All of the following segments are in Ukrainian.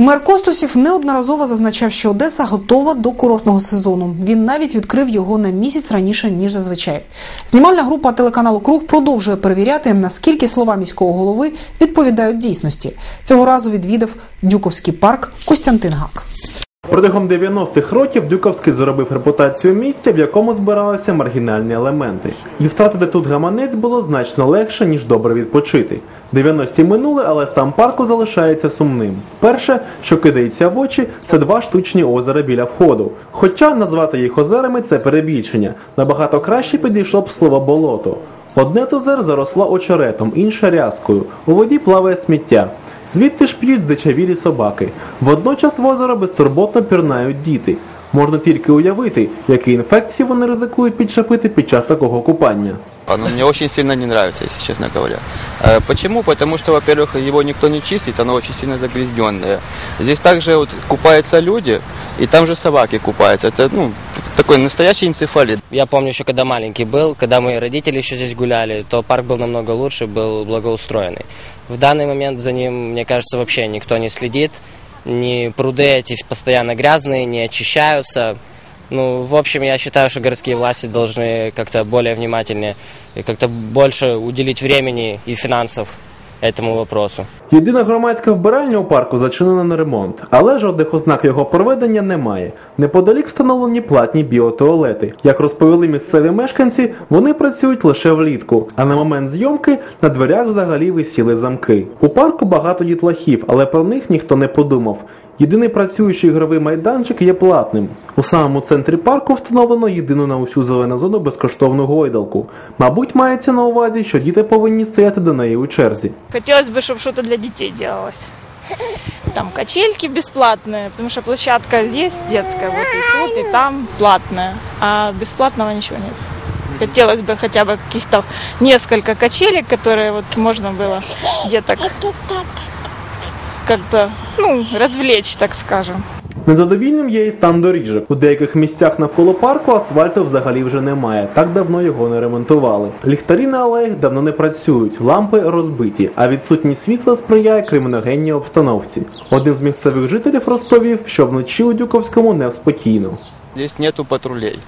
Мер Костусів неодноразово зазначав, що Одеса готова до курортного сезону. Він навіть відкрив його на місяць раніше ніж зазвичай. Знімальна група телеканалу Круг продовжує перевіряти, наскільки слова міського голови відповідають дійсності. Цього разу відвідав Дюковський парк Костянтин Гак. Протягом 90-х років Дюковський заробив репутацію місця, в якому збиралися маргінальні елементи. І втратити тут гаманець було значно легше, ніж добре відпочити. 90-ті минули, але стан парку залишається сумним. Перше, що кидається в очі, це два штучні озера біля входу. Хоча назвати їх озерами це перебільшення. Набагато краще підійшло б слово болото. Одне з озер заросло очеретом, інше рязкою. У воді плаває сміття. Звідти ж п'ють здичавілі собаки. Водночас в озеро безтурботно пірнають діти. Можна тільки уявити, які інфекції вони ризикують підчепити під час такого купання. Оно мне очень сильно не нравится, если честно говоря. Э, Почему? Потому что, во-первых, его никто не чистит, оно очень сильно загрязненное. Здесь также вот купаются люди, и там же собаки купаются. Это ну, такой настоящий энцефалит. Я помню еще, когда маленький был, когда мои родители еще здесь гуляли, то парк был намного лучше, был благоустроенный. В данный момент за ним, мне кажется, вообще никто не следит. Ни пруды эти постоянно грязные, не очищаются. Ну, в общем, я считаю, что городские власти должны как-то более внимательнее как-то больше уделить времени и финансов этому вопросу. Єдина громадська вбиральня у парку зачинена на ремонт, але жодних ознак його проведення немає. Неподалік встановлені платні біотуалети. Як розповіли місцеві мешканці, вони працюють лише влітку, а на момент зйомки на дверях взагалі висіли замки. У парку багато дітлахів, але про них ніхто не подумав. Єдиний працюючий ігровий майданчик є платним. У самому центрі парку встановлено єдину на усю зелену зону безкоштовну гойдалку. Мабуть, мається на увазі, що діти повинні стояти до неї у черзі. Хотелось бы, чтобы что-то для детей делалось. Там качельки бесплатные, потому что площадка есть детская, вот и тут, и там платная, а бесплатного ничего нет. Хотелось бы хотя бы каких-то несколько качелек, которые вот можно было деток как-то, ну, развлечь, так скажем. Незадовільним є і стан доріжок. У деяких місцях навколо парку асфальту взагалі вже немає. Так давно його не ремонтували. Ліхтарі на алеях давно не працюють, лампи розбиті, а відсутність світла сприяє криміногенній обстановці. Один з місцевих жителів розповів, що вночі у Дюковському невспокійно. Здесь нету патрулей.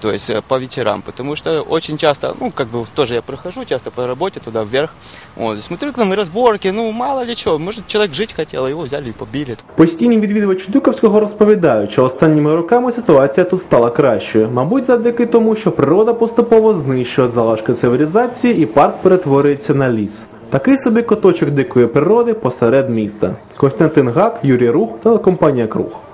То есть э, по вечерам, потому что очень часто, ну, как бы тоже я прохожу часто по работе туда вверх, вот, смотрю там и разборки, ну, мало ли что, может, человек жить хотел, а его взяли и побили. Постійні відвідувачі Дюковського розповідають, що останніми роками ситуація тут стала кращою. Мабуть, завдяки тому, що природа поступово знищує залишки цивілізації і парк перетворюється на ліс. Такий собі куточок дикої природи посеред міста. Костянтин Гак, Юрій Рух, телекомпанія Круг.